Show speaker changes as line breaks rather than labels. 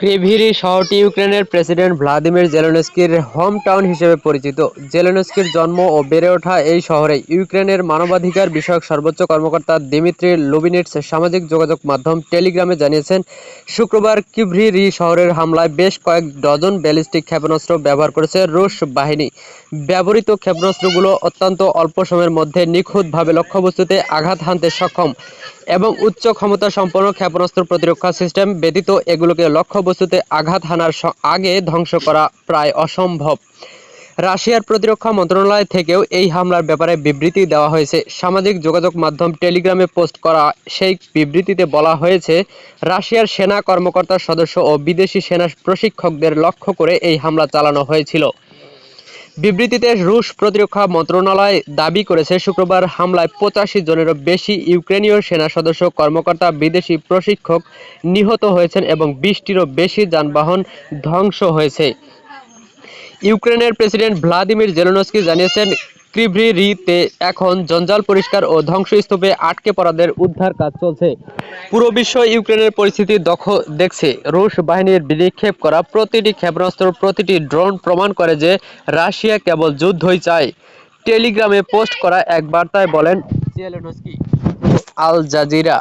ক্রিভিরি শহরটি ইউক্রেনের president Vladimir জেলেনস্কির হোম টাউন হিসেবে পরিচিত। জেলেনস্কির জন্ম ও বেড়ে ওঠা এই শহরে ইউক্রেনের মানবাধিকার বিষয়ক সর্বোচ্চ কর্মকর্তা দিমিত্রি লুবিনিটস সামাজিক যোগাযোগ মাধ্যম টেলিগ্রামে জানিয়েছেন, শুক্রবার কিভরিরি শহরের হামলায় বেশ কয়েক ডজন ব্যালিস্টিক ক্ষেপণাস্ত্র ব্যবহার করেছে রুশ বাহিনী। ব্যবহৃত ক্ষেপণাস্ত্রগুলো অত্যন্ত অল্প সময়ের মধ্যে নিখুঁতভাবে লক্ষ্যবস্তুতে আঘাত হানতে সক্ষম। এবং উচ্চ ক্ষমতা সম্পন্ন ক্ষেপণাস্ত্র প্রতিরক্ষা সিস্টেম ব্যতীত এগুলোকে লক্ষ্যবস্তুতে আঘাত হানার আগে ধ্বংস করা প্রায় অসম্ভব। রাশিয়ার প্রতিরক্ষা মন্ত্রণালয় থেকেও এই হামলার ব্যাপারে বিবৃতি দেওয়া হয়েছে। সামাজিক যোগাযোগ মাধ্যম টেলিগ্রামে পোস্ট করা সেই বিবৃতিতে বলা হয়েছে, রাশিয়ার সেনা কর্মকর্তা সদস্য ও বিদেশি সেনা প্রশিক্ষকদের লক্ষ্য করে এই হামলা চালানো হয়েছিল। বিবৃতিতে রুশ প্রতিরক্ষা মন্ত্রণালয় দাবি করেছে, শুক্রবার হামলায় পঁচাশি জনেরও বেশি ইউক্রেনীয় সেনা সদস্য কর্মকর্তা বিদেশি প্রশিক্ষক নিহত হয়েছেন এবং বিশটিরও বেশি যানবাহন ধ্বংস হয়েছে। ইউক্রেনের প্রেসিডেন্ট ভ্লাদিমির জেলোনস্কি জানিয়েছেন ক্রিভরিতে এখন জঞ্জাল পরিষ্কার ও ধ্বংসস্তূপে আটকে পড়াদের উদ্ধার কাজ চলছে। পুরো বিশ্ব ইউক্রেনের পরিস্থিতি দখ, দেখছে। রুশ বাহিনীর নিক্ষেপ করা প্রতিটি ক্ষেপণাস্ত্র, প্রতিটি ড্রোন প্রমাণ করে যে রাশিয়া কেবল যুদ্ধই চায়। টেলিগ্রামে পোস্ট করা এক বার্তায় বলেন জেলেনস্কি। Al Jazeera.